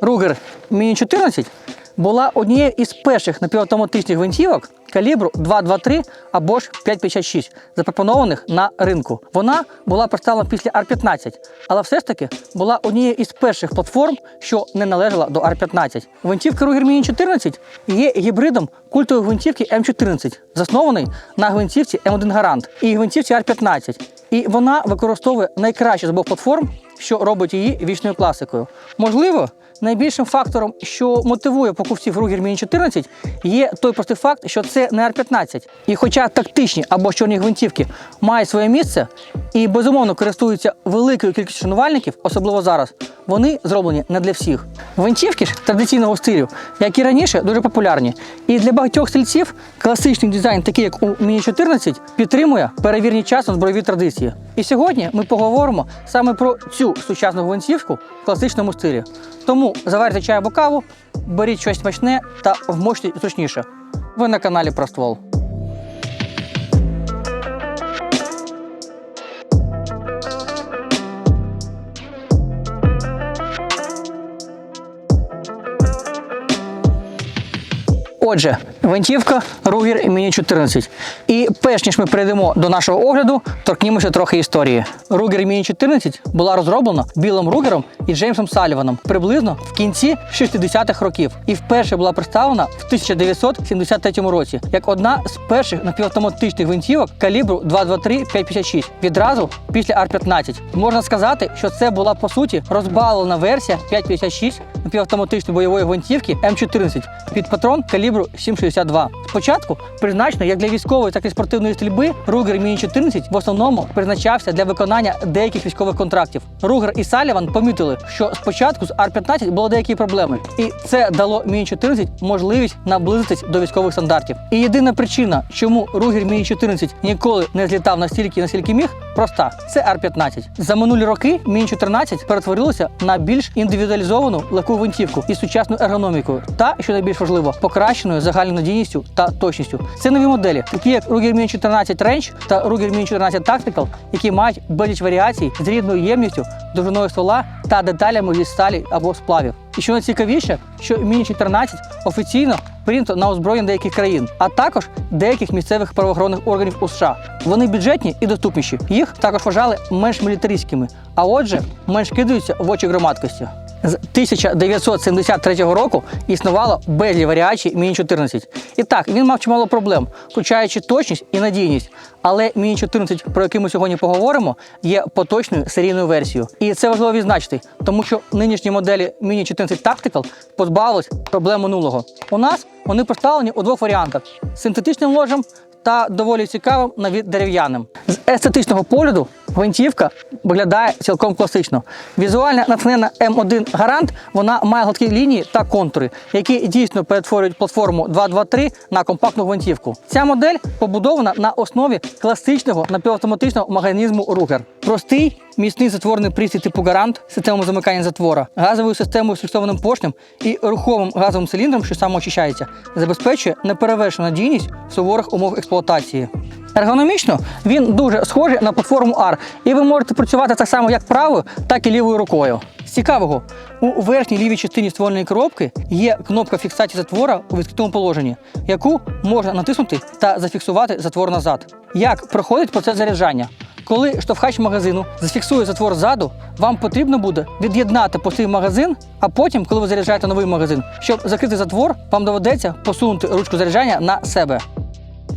Ruger Mini 14 була однією із перших напівавтоматичних гвинтівок калібру 223 або ж 556, запропонованих на ринку. Вона була представлена після R15, але все ж таки була однією із перших платформ, що не належала до R15. Гвинтівка Ruger Mini 14 є гібридом культової гвинтівки M14, заснований на гвинтівці M1 Garant і гвинтівці R15. І вона використовує найкраще з обох платформ, що робить її вічною класикою. Можливо, найбільшим фактором, що мотивує покупців Ruger Mini 14, є той простий факт, що це не R15. І хоча тактичні або чорні гвинтівки мають своє місце і безумовно користуються великою кількістю шанувальників, особливо зараз, вони зроблені не для всіх. Гвинтівки ж традиційного стилю, як і раніше, дуже популярні. І для багатьох стрільців класичний дизайн, такий як у Mini 14, підтримує перевірні часом збройові традиції. І сьогодні ми поговоримо саме про цю сучасну гвинтівку в класичному стилі. Тому заварте чай або каву, беріть щось смачне та вмочте зручніше. Ви на каналі про ствол. Отже, гвинтівка Ruger Mini 14. І перш ніж ми перейдемо до нашого огляду, торкнімося трохи історії. Ruger Mini 14 була розроблена Білом Ругером і Джеймсом Саліваном приблизно в кінці 60-х років і вперше була представлена в 1973 році як одна з перших напівавтоматичних гвинтівок калібру 223-556 відразу після R15. Можна сказати, що це була по суті розбалена версія 556 напівавтоматичної бойової гвинтівки М14 під патрон калібру 7,62. Спочатку призначено як для військової, так і спортивної стрільби Ruger Mini 14 в основному призначався для виконання деяких військових контрактів. Ругер і Саліван помітили, що спочатку з R15 було деякі проблеми, і це дало Mini 14 можливість наблизитись до військових стандартів. І єдина причина, чому Ruger Mini 14 ніколи не злітав настільки, наскільки міг, проста це R15. За минулі роки Mini 14 перетворилося на більш індивідуалізовану легку гвинтівку із сучасною ергономікою та, що найбільш важливо, покращеною загальною надійністю та точністю. Це нові моделі, такі як Ruger Mini 14 Range та Ruger Mini 14 Tactical, які мають безліч варіацій з рідною ємністю, довжиною ствола та деталями зі сталі або сплавів. І що найцікавіше, що Mini 14 офіційно прийнято на озброєння деяких країн, а також деяких місцевих правоохоронних органів у США. Вони бюджетні і доступніші. Їх також вважали менш мілітаристськими, а отже, менш кидаються в очі громадськості. З 1973 року існувало безліч варіацій Міні 14. І так, він мав чимало проблем, включаючи точність і надійність. Але Міні 14, про який ми сьогодні поговоримо, є поточною серійною версією. І це важливо відзначити, тому що нинішні моделі Міні 14 Tactical позбавились проблем минулого. У нас вони представлені у двох варіантах: синтетичним ложем та доволі цікавим на від дерев'яним. З естетичного погляду гвинтівка виглядає цілком класично. Візуально натхнена М1 Гарант, вона має гладкі лінії та контури, які дійсно перетворюють платформу 223 на компактну гвинтівку. Ця модель побудована на основі класичного напівавтоматичного механізму Ruger. Простий, міцний затворний пристрій типу Гарант з системою замикання затвора, газовою системою з фіксованим поршнем і рухомим газовим циліндром, що самоочищається, забезпечує неперевершену надійність в суворих умовах експлуатації. Ергономічно він дуже схожий на платформу R, і ви можете працювати так само як правою, так і лівою рукою. З цікавого, у верхній лівій частині ствольної коробки є кнопка фіксації затвора у відкритому положенні, яку можна натиснути та зафіксувати затвор назад. Як проходить процес заряджання? Коли штовхач магазину зафіксує затвор ззаду, вам потрібно буде від'єднати пустий магазин, а потім, коли ви заряджаєте новий магазин, щоб закрити затвор, вам доведеться посунути ручку заряджання на себе.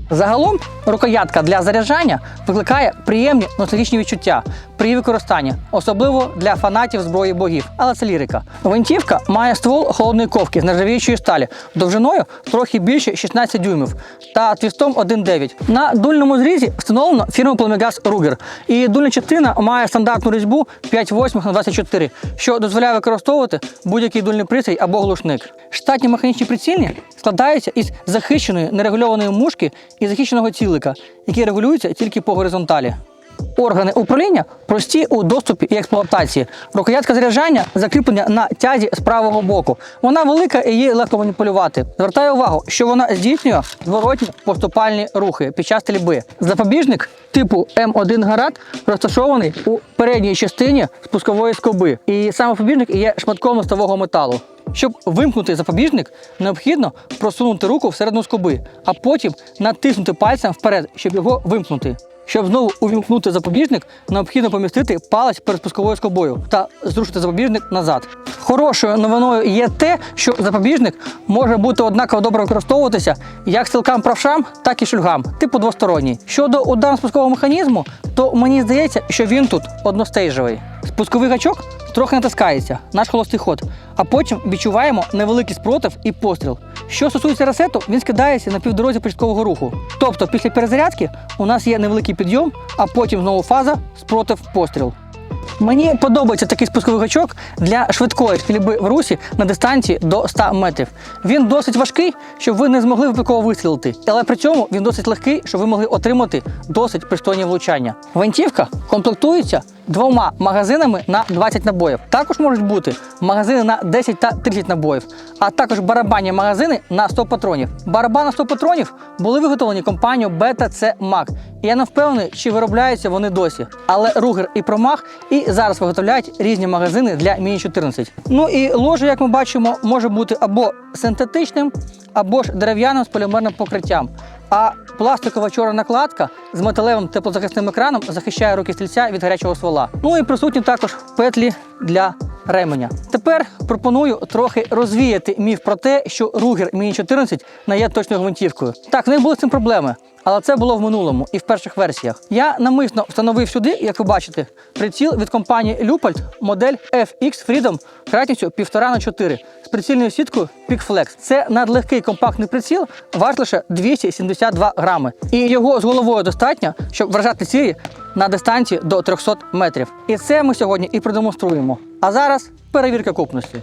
Загалом рукоятка для заряджання викликає приємні ностальгічні відчуття при використанні, особливо для фанатів зброї богів. Але це лірика. Гвинтівка має ствол холодної ковки з нержавіючої сталі довжиною трохи більше 16 дюймів та твістом 1,9. На дульному зрізі встановлено фірму Пламегаз Ruger. І дульна частина має стандартну різьбу 5,8 на 24, що дозволяє використовувати будь-який дульний пристрій або глушник. Штатні механічні прицільні складаються із захищеної нерегульованої мушки і захищеного цілика, які регулюються тільки по горизонталі. Органи управління прості у доступі і експлуатації. Рукоятка заряджання закріплення на тязі з правого боку. Вона велика і її легко маніпулювати. Звертаю увагу, що вона здійснює зворотні поступальні рухи під час стрільби. Запобіжник типу М1 Гарат розташований у передній частині спускової скоби. І сам запобіжник є шматком листового металу. Щоб вимкнути запобіжник, необхідно просунути руку всередину скоби, а потім натиснути пальцем вперед, щоб його вимкнути. Щоб знову увімкнути запобіжник, необхідно помістити палець перед спусковою скобою та зрушити запобіжник назад. Хорошою новиною є те, що запобіжник може бути однаково добре використовуватися як стрілкам правшам, так і шульгам, типу двосторонній. Щодо ударно спускового механізму, то мені здається, що він тут одностейжевий. Спусковий гачок трохи натискається, наш холостий ход, а потім відчуваємо невеликий спротив і постріл. Що стосується ресету, він скидається на півдорозі початкового руху. Тобто після перезарядки у нас є невеликий підйом, а потім знову фаза спротив постріл. Мені подобається такий спусковий гачок для швидкої стрільби в русі на дистанції до 100 метрів. Він досить важкий, щоб ви не змогли випадково вистрілити, але при цьому він досить легкий, щоб ви могли отримати досить пристойні влучання. Гвинтівка комплектується двома магазинами на 20 набоїв. Також можуть бути магазини на 10 та 30 набоїв, а також барабанні магазини на 100 патронів. Барабани на 100 патронів були виготовлені компанією Beta C Mag. І я не впевнений, чи виробляються вони досі. Але Ругер і Промах і зараз виготовляють різні магазини для Міні 14. Ну і ложе, як ми бачимо, може бути або синтетичним, або ж дерев'яним з полімерним покриттям. А пластикова чорна накладка з металевим теплозахисним екраном захищає руки стрільця від гарячого ствола. Ну і присутні також петлі для ременя. Тепер пропоную трохи розвіяти міф про те, що Ругер Міні 14 не є точною гвинтівкою. Так, в них були з цим проблеми. Але це було в минулому і в перших версіях. Я намисно встановив сюди, як ви бачите, приціл від компанії Leupold модель FX Freedom кратністю 1,5 на 4 з прицільною сіткою PicFlex. Це надлегкий компактний приціл, важить лише 272 грами. І його з головою достатньо, щоб вражати цілі на дистанції до 300 метрів. І це ми сьогодні і продемонструємо. А зараз перевірка купності.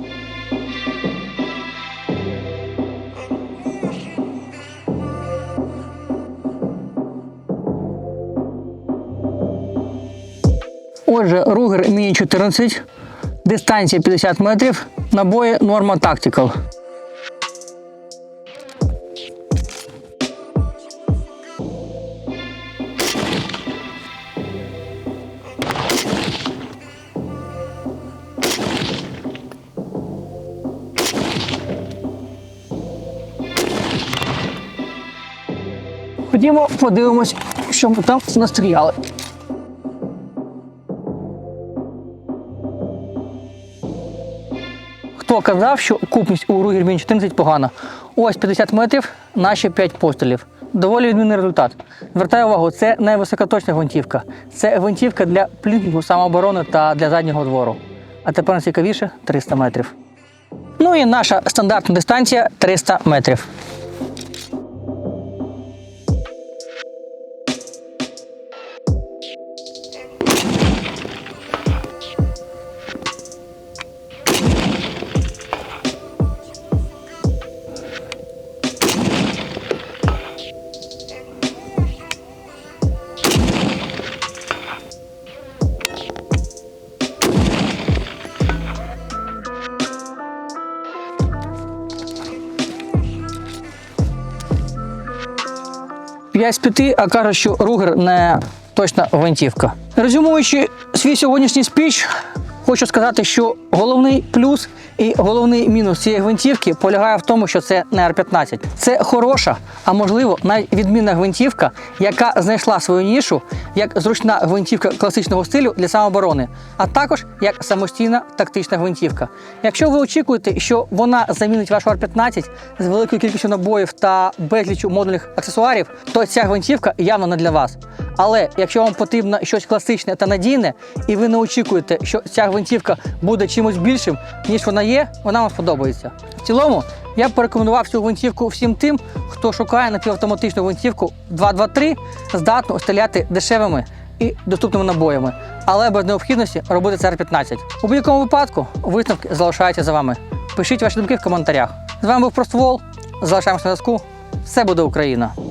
Отже, Ругер Міні 14, дистанція 50 метрів, набої Норма Tactical. Ходімо, подивимось, що ми там настріляли. Хто казав, що купність у Ругер Міні 14 погана? Ось 50 метрів, наші 5 пострілів. Доволі відмінний результат. Звертаю увагу, це не високоточна гвинтівка. Це гвинтівка для плінкінгу самооборони та для заднього двору. А тепер найцікавіше 300 метрів. Ну і наша стандартна дистанція 300 метрів. П'ять з п'яти, а кажуть, що Ругер не точна гвинтівка. Резюмуючи свій сьогоднішній спіч, хочу сказати, що головний плюс і головний мінус цієї гвинтівки полягає в тому, що це не Р-15. Це хороша, а можливо, навіть відмінна гвинтівка, яка знайшла свою нішу як зручна гвинтівка класичного стилю для самооборони, а також як самостійна тактична гвинтівка. Якщо ви очікуєте, що вона замінить вашу Р-15 з великою кількістю набоїв та безлічю модульних аксесуарів, то ця гвинтівка явно не для вас. Але якщо вам потрібно щось класичне та надійне, і ви не очікуєте, що ця гвинтівка буде чимось більшим, ніж вона є, вона вам сподобається. В цілому, я б порекомендував цю гвинтівку всім тим, хто шукає напівавтоматичну гвинтівку 223, здатну стріляти дешевими і доступними набоями, але без необхідності робити це Р-15. У будь-якому випадку висновки залишаються за вами. Пишіть ваші думки в коментарях. З вами був Проствол. Залишаємося на зв'язку. Все буде Україна!